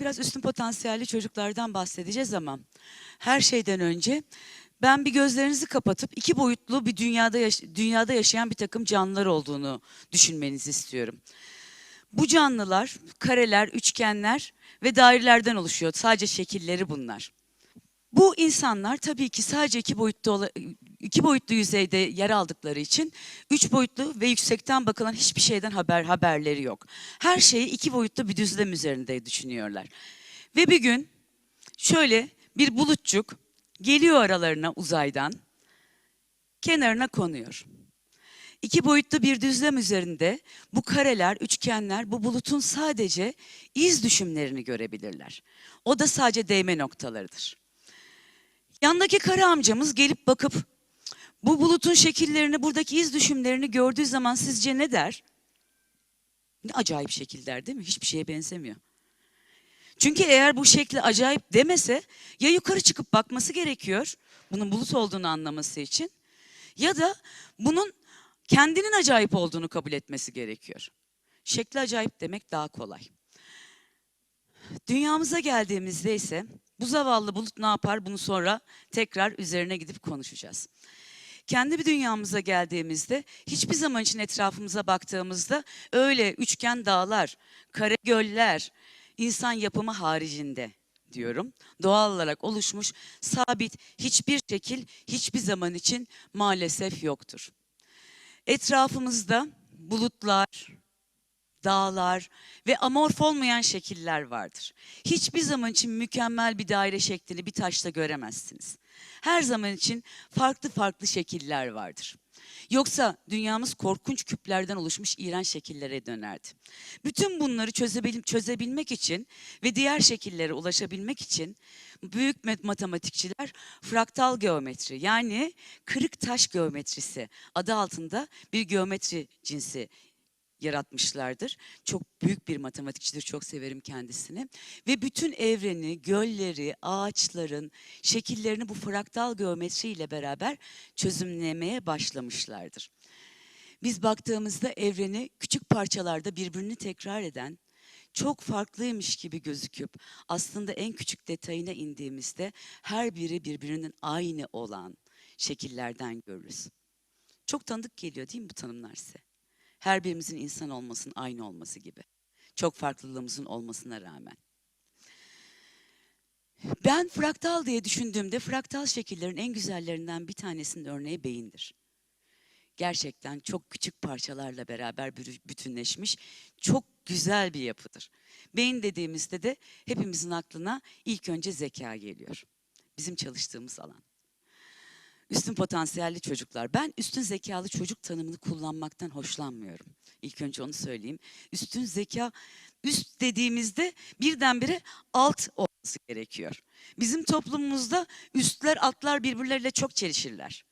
Biraz üstün potansiyelli çocuklardan bahsedeceğiz ama her şeyden önce ben bir gözlerinizi kapatıp iki boyutlu bir dünyada yaş- dünyada yaşayan bir takım canlılar olduğunu düşünmenizi istiyorum. Bu canlılar kareler, üçgenler ve dairelerden oluşuyor. Sadece şekilleri bunlar. Bu insanlar tabii ki sadece iki boyutlu ola- iki boyutlu yüzeyde yer aldıkları için üç boyutlu ve yüksekten bakılan hiçbir şeyden haber haberleri yok. Her şeyi iki boyutlu bir düzlem üzerinde düşünüyorlar. Ve bir gün şöyle bir bulutçuk geliyor aralarına uzaydan kenarına konuyor. İki boyutlu bir düzlem üzerinde bu kareler, üçgenler bu bulutun sadece iz düşümlerini görebilirler. O da sadece değme noktalarıdır. Yandaki kara amcamız gelip bakıp bu bulutun şekillerini, buradaki iz düşümlerini gördüğü zaman sizce ne der? Ne acayip şekiller değil mi? Hiçbir şeye benzemiyor. Çünkü eğer bu şekli acayip demese ya yukarı çıkıp bakması gerekiyor bunun bulut olduğunu anlaması için ya da bunun kendinin acayip olduğunu kabul etmesi gerekiyor. Şekli acayip demek daha kolay. Dünyamıza geldiğimizde ise bu zavallı bulut ne yapar bunu sonra tekrar üzerine gidip konuşacağız. Kendi bir dünyamıza geldiğimizde hiçbir zaman için etrafımıza baktığımızda öyle üçgen dağlar, kare göller, insan yapımı haricinde diyorum. Doğal olarak oluşmuş sabit hiçbir şekil hiçbir zaman için maalesef yoktur. Etrafımızda bulutlar, dağlar ve amorf olmayan şekiller vardır. Hiçbir zaman için mükemmel bir daire şeklini bir taşta göremezsiniz. Her zaman için farklı farklı şekiller vardır. Yoksa dünyamız korkunç küplerden oluşmuş iğrenç şekillere dönerdi. Bütün bunları çözebil çözebilmek için ve diğer şekillere ulaşabilmek için büyük mat- matematikçiler fraktal geometri yani kırık taş geometrisi adı altında bir geometri cinsi yaratmışlardır. Çok büyük bir matematikçidir, çok severim kendisini. Ve bütün evreni, gölleri, ağaçların şekillerini bu fraktal geometri ile beraber çözümlemeye başlamışlardır. Biz baktığımızda evreni küçük parçalarda birbirini tekrar eden, çok farklıymış gibi gözüküp aslında en küçük detayına indiğimizde her biri birbirinin aynı olan şekillerden görürüz. Çok tanıdık geliyor değil mi bu tanımlar size? Her birimizin insan olmasının aynı olması gibi. Çok farklılığımızın olmasına rağmen. Ben fraktal diye düşündüğümde fraktal şekillerin en güzellerinden bir tanesinin örneği beyindir. Gerçekten çok küçük parçalarla beraber bütünleşmiş çok güzel bir yapıdır. Beyin dediğimizde de hepimizin aklına ilk önce zeka geliyor. Bizim çalıştığımız alan. Üstün potansiyelli çocuklar. Ben üstün zekalı çocuk tanımını kullanmaktan hoşlanmıyorum. İlk önce onu söyleyeyim. Üstün zeka, üst dediğimizde birdenbire alt olması gerekiyor. Bizim toplumumuzda üstler altlar birbirleriyle çok çelişirler.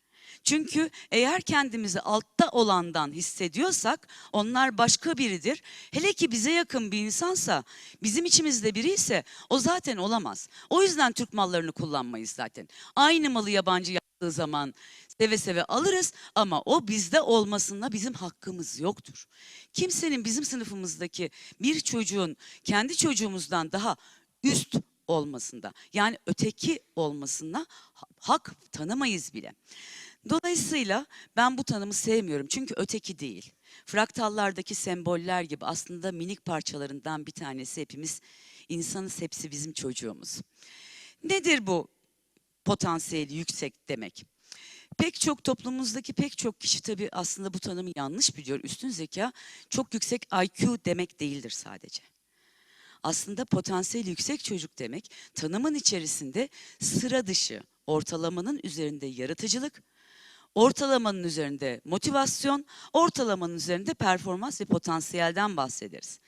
Çünkü eğer kendimizi altta olandan hissediyorsak onlar başka biridir. Hele ki bize yakın bir insansa, bizim içimizde biri ise o zaten olamaz. O yüzden Türk mallarını kullanmayız zaten. Aynı malı yabancı yaptığı zaman seve seve alırız ama o bizde olmasında bizim hakkımız yoktur. Kimsenin bizim sınıfımızdaki bir çocuğun kendi çocuğumuzdan daha üst olmasında yani öteki olmasına ha- hak tanımayız bile. Dolayısıyla ben bu tanımı sevmiyorum çünkü öteki değil. Fraktallardaki semboller gibi aslında minik parçalarından bir tanesi hepimiz insanız hepsi bizim çocuğumuz. Nedir bu potansiyeli yüksek demek? Pek çok toplumumuzdaki pek çok kişi tabii aslında bu tanımı yanlış biliyor. Üstün zeka çok yüksek IQ demek değildir sadece. Aslında potansiyeli yüksek çocuk demek tanımın içerisinde sıra dışı, ortalamanın üzerinde yaratıcılık, ortalamanın üzerinde motivasyon, ortalamanın üzerinde performans ve potansiyelden bahsederiz.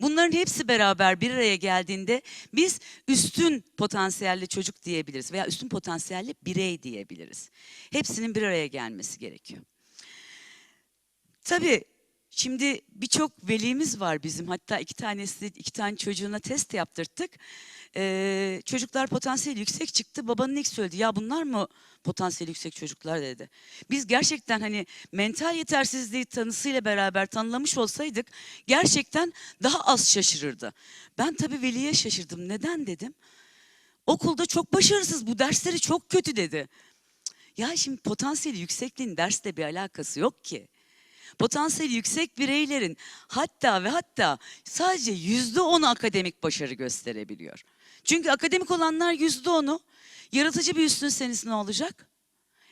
Bunların hepsi beraber bir araya geldiğinde biz üstün potansiyelli çocuk diyebiliriz veya üstün potansiyelli birey diyebiliriz. Hepsinin bir araya gelmesi gerekiyor. Tabii Şimdi birçok velimiz var bizim. Hatta iki tanesi, iki tane çocuğuna test yaptırttık. Ee, çocuklar potansiyeli yüksek çıktı. Babanın ilk söyledi. Ya bunlar mı potansiyeli yüksek çocuklar dedi. Biz gerçekten hani mental yetersizliği tanısıyla beraber tanılamış olsaydık gerçekten daha az şaşırırdı. Ben tabii veliye şaşırdım. Neden dedim. Okulda çok başarısız bu dersleri çok kötü dedi. Ya şimdi potansiyeli yüksekliğin dersle bir alakası yok ki. Potansiyeli yüksek bireylerin hatta ve hatta sadece yüzde onu akademik başarı gösterebiliyor. Çünkü akademik olanlar yüzde onu. Yaratıcı bir üstünseniz ne olacak?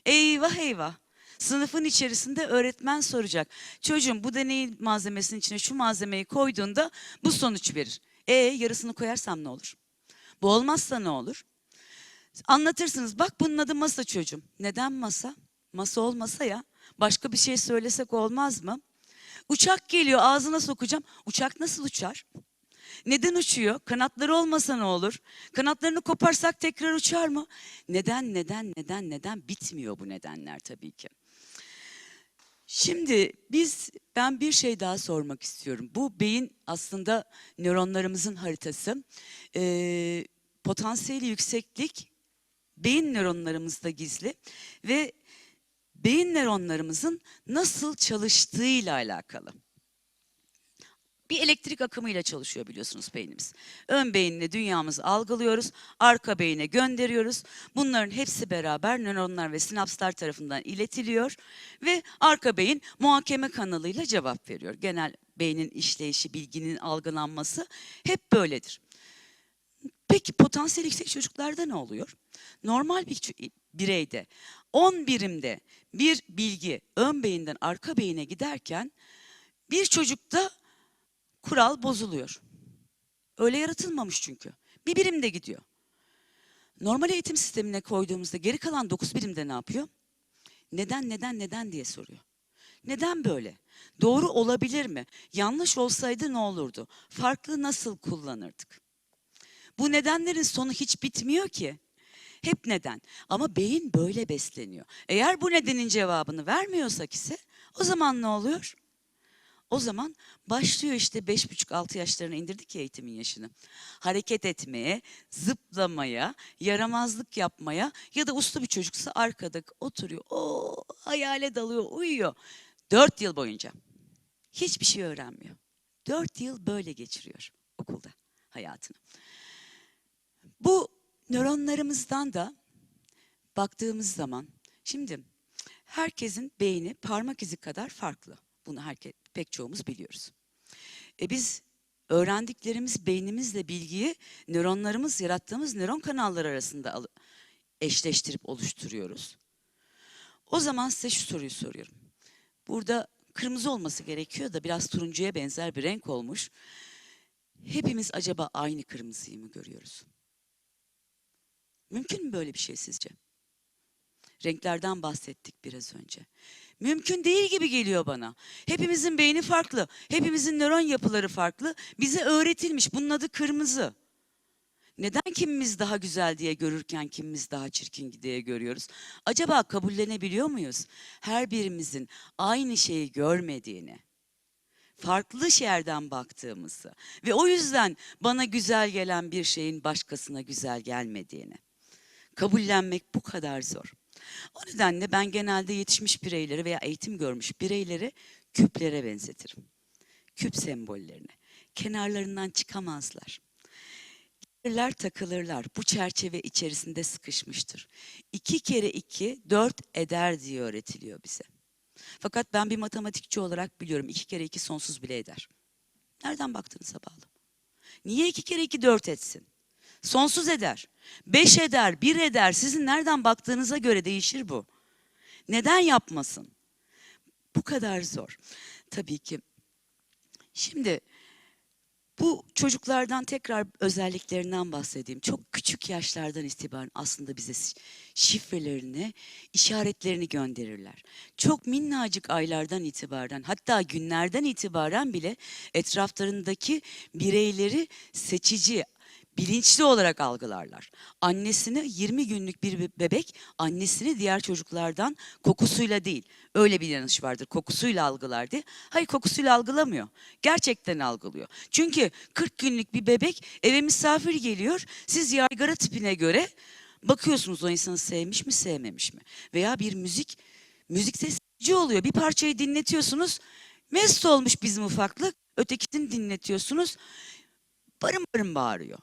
Eyvah eyvah. Sınıfın içerisinde öğretmen soracak. Çocuğum bu deney malzemesinin içine şu malzemeyi koyduğunda bu sonuç verir. E yarısını koyarsam ne olur? Bu olmazsa ne olur? Anlatırsınız. Bak bunun adı masa çocuğum. Neden masa? Masa olmasa ya. Başka bir şey söylesek olmaz mı? Uçak geliyor ağzına sokacağım. Uçak nasıl uçar? Neden uçuyor? Kanatları olmasa ne olur? Kanatlarını koparsak tekrar uçar mı? Neden, neden, neden, neden? Bitmiyor bu nedenler tabii ki. Şimdi biz, ben bir şey daha sormak istiyorum. Bu beyin aslında nöronlarımızın haritası. Ee, potansiyeli yükseklik beyin nöronlarımızda gizli ve beyin nöronlarımızın nasıl çalıştığıyla alakalı. Bir elektrik akımıyla çalışıyor biliyorsunuz beynimiz. Ön beyinle dünyamızı algılıyoruz, arka beyine gönderiyoruz. Bunların hepsi beraber nöronlar ve sinapslar tarafından iletiliyor ve arka beyin muhakeme kanalıyla cevap veriyor. Genel beynin işleyişi, bilginin algılanması hep böyledir. Peki potansiyel yüksek çocuklarda ne oluyor? Normal bir bireyde 10 birimde bir bilgi ön beyinden arka beyine giderken bir çocukta kural bozuluyor. Öyle yaratılmamış çünkü. Bir birimde gidiyor. Normal eğitim sistemine koyduğumuzda geri kalan 9 birimde ne yapıyor? Neden, neden, neden diye soruyor. Neden böyle? Doğru olabilir mi? Yanlış olsaydı ne olurdu? Farklı nasıl kullanırdık? Bu nedenlerin sonu hiç bitmiyor ki. Hep neden. Ama beyin böyle besleniyor. Eğer bu nedenin cevabını vermiyorsak ise o zaman ne oluyor? O zaman başlıyor işte beş buçuk altı yaşlarına indirdik ya eğitimin yaşını. Hareket etmeye, zıplamaya, yaramazlık yapmaya ya da uslu bir çocuksa arkada oturuyor. O hayale dalıyor, uyuyor. Dört yıl boyunca. Hiçbir şey öğrenmiyor. Dört yıl böyle geçiriyor okulda hayatını. Bu nöronlarımızdan da baktığımız zaman şimdi herkesin beyni parmak izi kadar farklı. Bunu herkes pek çoğumuz biliyoruz. E biz öğrendiklerimiz beynimizle bilgiyi nöronlarımız yarattığımız nöron kanalları arasında eşleştirip oluşturuyoruz. O zaman size şu soruyu soruyorum. Burada kırmızı olması gerekiyor da biraz turuncuya benzer bir renk olmuş. Hepimiz acaba aynı kırmızıyı mı görüyoruz? Mümkün mü böyle bir şey sizce? Renklerden bahsettik biraz önce. Mümkün değil gibi geliyor bana. Hepimizin beyni farklı. Hepimizin nöron yapıları farklı. Bize öğretilmiş. Bunun adı kırmızı. Neden kimimiz daha güzel diye görürken kimimiz daha çirkin diye görüyoruz? Acaba kabullenebiliyor muyuz? Her birimizin aynı şeyi görmediğini, farklı yerden baktığımızı ve o yüzden bana güzel gelen bir şeyin başkasına güzel gelmediğini. Kabullenmek bu kadar zor. O nedenle ben genelde yetişmiş bireyleri veya eğitim görmüş bireyleri küplere benzetirim. Küp sembollerine. Kenarlarından çıkamazlar. Gelirler takılırlar. Bu çerçeve içerisinde sıkışmıştır. İki kere iki dört eder diye öğretiliyor bize. Fakat ben bir matematikçi olarak biliyorum iki kere iki sonsuz bile eder. Nereden baktığınıza bağlı. Niye iki kere iki dört etsin? Sonsuz eder. Beş eder, bir eder. Sizin nereden baktığınıza göre değişir bu. Neden yapmasın? Bu kadar zor. Tabii ki. Şimdi bu çocuklardan tekrar özelliklerinden bahsedeyim. Çok küçük yaşlardan itibaren aslında bize şi- şifrelerini, işaretlerini gönderirler. Çok minnacık aylardan itibaren hatta günlerden itibaren bile etraflarındaki bireyleri seçici, bilinçli olarak algılarlar. Annesini 20 günlük bir be- bebek annesini diğer çocuklardan kokusuyla değil. Öyle bir yanlış vardır. Kokusuyla algılar diye. Hayır kokusuyla algılamıyor. Gerçekten algılıyor. Çünkü 40 günlük bir bebek eve misafir geliyor. Siz yaygara tipine göre bakıyorsunuz o insanı sevmiş mi sevmemiş mi? Veya bir müzik müzikte sevici oluyor. Bir parçayı dinletiyorsunuz. Mest olmuş bizim ufaklık. Ötekisini dinletiyorsunuz. Barın barın bağırıyor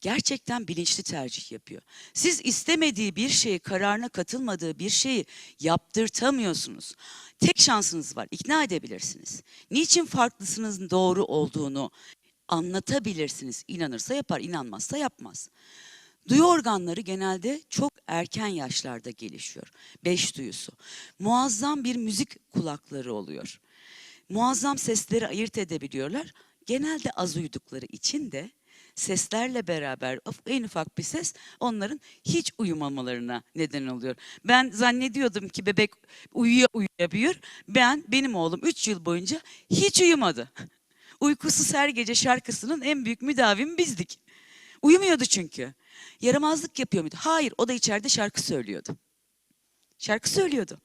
gerçekten bilinçli tercih yapıyor. Siz istemediği bir şeyi, kararına katılmadığı bir şeyi yaptırtamıyorsunuz. Tek şansınız var, ikna edebilirsiniz. Niçin farklısının doğru olduğunu anlatabilirsiniz. İnanırsa yapar, inanmazsa yapmaz. Duyu organları genelde çok erken yaşlarda gelişiyor. Beş duyusu. Muazzam bir müzik kulakları oluyor. Muazzam sesleri ayırt edebiliyorlar. Genelde az uyudukları için de seslerle beraber en ufak bir ses onların hiç uyumamalarına neden oluyor. Ben zannediyordum ki bebek uyuya uyuya büyür. Ben benim oğlum 3 yıl boyunca hiç uyumadı. Uykusuz her gece şarkısının en büyük müdavimi bizdik. Uyumuyordu çünkü. Yaramazlık yapıyor muydu? Hayır, o da içeride şarkı söylüyordu. Şarkı söylüyordu.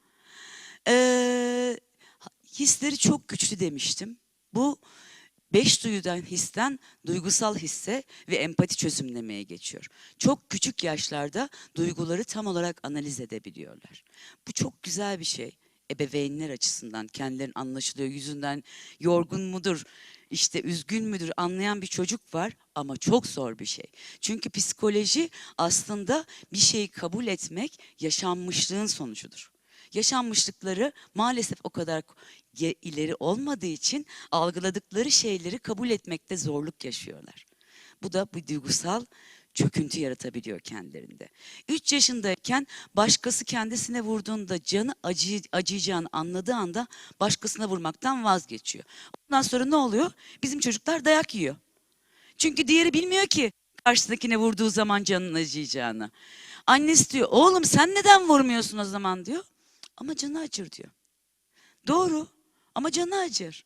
Ee, hisleri çok güçlü demiştim. Bu beş duyudan histen duygusal hisse ve empati çözümlemeye geçiyor. Çok küçük yaşlarda duyguları tam olarak analiz edebiliyorlar. Bu çok güzel bir şey. Ebeveynler açısından kendilerinin anlaşılıyor yüzünden yorgun mudur, işte üzgün müdür anlayan bir çocuk var ama çok zor bir şey. Çünkü psikoloji aslında bir şeyi kabul etmek yaşanmışlığın sonucudur yaşanmışlıkları maalesef o kadar ileri olmadığı için algıladıkları şeyleri kabul etmekte zorluk yaşıyorlar. Bu da bu duygusal çöküntü yaratabiliyor kendilerinde. 3 yaşındayken başkası kendisine vurduğunda canı acı, acıyacağını anladığı anda başkasına vurmaktan vazgeçiyor. Ondan sonra ne oluyor? Bizim çocuklar dayak yiyor. Çünkü diğeri bilmiyor ki karşısındakine vurduğu zaman canının acıyacağını. Annesi diyor oğlum sen neden vurmuyorsun o zaman diyor. Ama canı acır diyor. Doğru ama canı acır.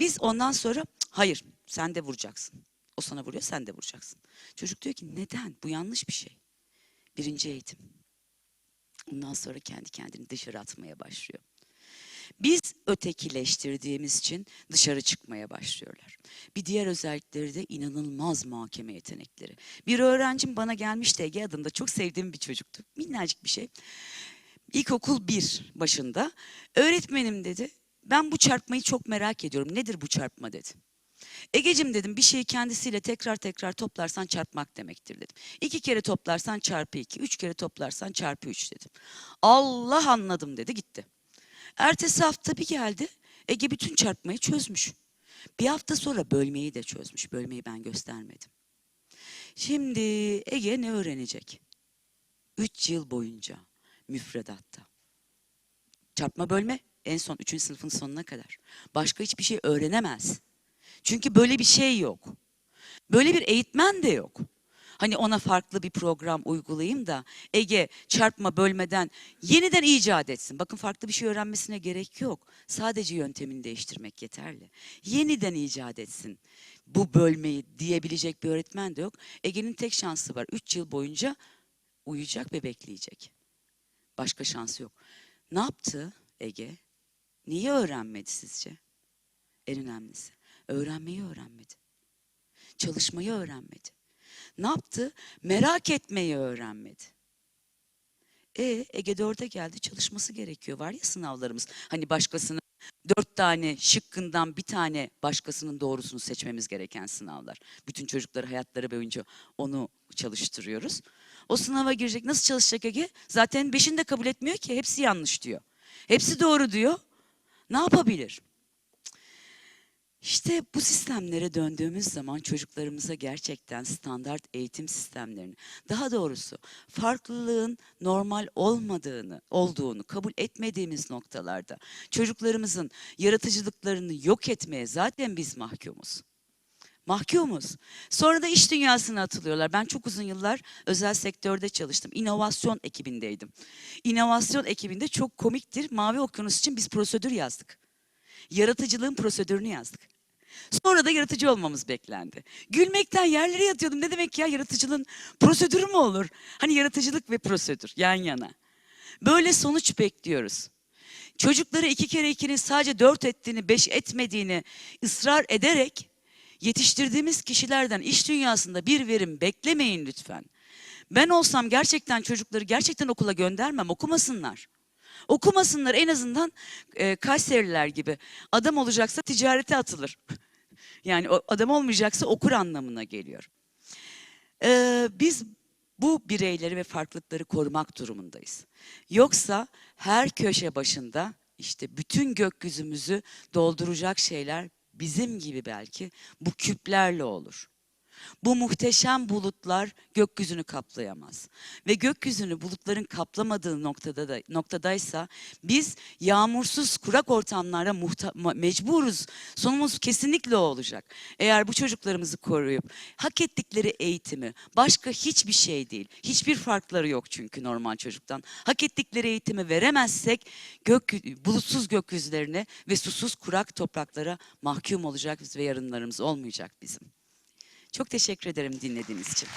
Biz ondan sonra "Cık, hayır sen de vuracaksın. O sana vuruyor sen de vuracaksın. Çocuk diyor ki neden? Bu yanlış bir şey. Birinci eğitim. Ondan sonra kendi kendini dışarı atmaya başlıyor. Biz ötekileştirdiğimiz için dışarı çıkmaya başlıyorlar. Bir diğer özellikleri de inanılmaz muhakeme yetenekleri. Bir öğrencim bana gelmişti Ege adında çok sevdiğim bir çocuktu. Minnacık bir şey. İlkokul bir başında öğretmenim dedi. Ben bu çarpmayı çok merak ediyorum. Nedir bu çarpma dedi. Egecim dedim bir şeyi kendisiyle tekrar tekrar toplarsan çarpmak demektir dedim. İki kere toplarsan çarpı iki, üç kere toplarsan çarpı üç dedim. Allah anladım dedi gitti. Ertesi hafta bir geldi Ege bütün çarpmayı çözmüş. Bir hafta sonra bölmeyi de çözmüş. Bölmeyi ben göstermedim. Şimdi Ege ne öğrenecek? Üç yıl boyunca müfredatta. Çarpma bölme en son üçüncü sınıfın sonuna kadar. Başka hiçbir şey öğrenemez. Çünkü böyle bir şey yok. Böyle bir eğitmen de yok. Hani ona farklı bir program uygulayayım da Ege çarpma bölmeden yeniden icat etsin. Bakın farklı bir şey öğrenmesine gerek yok. Sadece yöntemini değiştirmek yeterli. Yeniden icat etsin bu bölmeyi diyebilecek bir öğretmen de yok. Ege'nin tek şansı var. Üç yıl boyunca uyuyacak ve bekleyecek. Başka şansı yok. Ne yaptı Ege? Niye öğrenmedi sizce? En önemlisi. Öğrenmeyi öğrenmedi. Çalışmayı öğrenmedi. Ne yaptı? Merak etmeyi öğrenmedi. E Ege dörde geldi çalışması gerekiyor. Var ya sınavlarımız. Hani başkasının dört tane şıkkından bir tane başkasının doğrusunu seçmemiz gereken sınavlar. Bütün çocukları hayatları boyunca onu çalıştırıyoruz. O sınava girecek. Nasıl çalışacak Ege? Zaten beşini de kabul etmiyor ki. Hepsi yanlış diyor. Hepsi doğru diyor. Ne yapabilir? İşte bu sistemlere döndüğümüz zaman çocuklarımıza gerçekten standart eğitim sistemlerini, daha doğrusu farklılığın normal olmadığını, olduğunu kabul etmediğimiz noktalarda çocuklarımızın yaratıcılıklarını yok etmeye zaten biz mahkumuz. Mahkumuz. Sonra da iş dünyasına atılıyorlar. Ben çok uzun yıllar özel sektörde çalıştım. İnovasyon ekibindeydim. İnovasyon ekibinde çok komiktir. Mavi Okyanus için biz prosedür yazdık. Yaratıcılığın prosedürünü yazdık. Sonra da yaratıcı olmamız beklendi. Gülmekten yerlere yatıyordum. Ne demek ya yaratıcılığın prosedürü mü olur? Hani yaratıcılık ve prosedür yan yana. Böyle sonuç bekliyoruz. Çocukları iki kere ikinin sadece dört ettiğini, beş etmediğini ısrar ederek yetiştirdiğimiz kişilerden iş dünyasında bir verim beklemeyin lütfen. Ben olsam gerçekten çocukları gerçekten okula göndermem, okumasınlar. Okumasınlar en azından e, Kayseriler gibi. Adam olacaksa ticarete atılır. Yani adam olmayacaksa okur anlamına geliyor. Ee, biz bu bireyleri ve farklılıkları korumak durumundayız. Yoksa her köşe başında işte bütün gökyüzümüzü dolduracak şeyler bizim gibi belki bu küplerle olur. Bu muhteşem bulutlar gökyüzünü kaplayamaz. Ve gökyüzünü bulutların kaplamadığı noktada da, noktadaysa biz yağmursuz kurak ortamlara mecburuz. Sonumuz kesinlikle o olacak. Eğer bu çocuklarımızı koruyup hak ettikleri eğitimi başka hiçbir şey değil. Hiçbir farkları yok çünkü normal çocuktan. Hak ettikleri eğitimi veremezsek gök, bulutsuz gökyüzlerine ve susuz kurak topraklara mahkum olacak ve yarınlarımız olmayacak bizim. Çok teşekkür ederim dinlediğiniz için.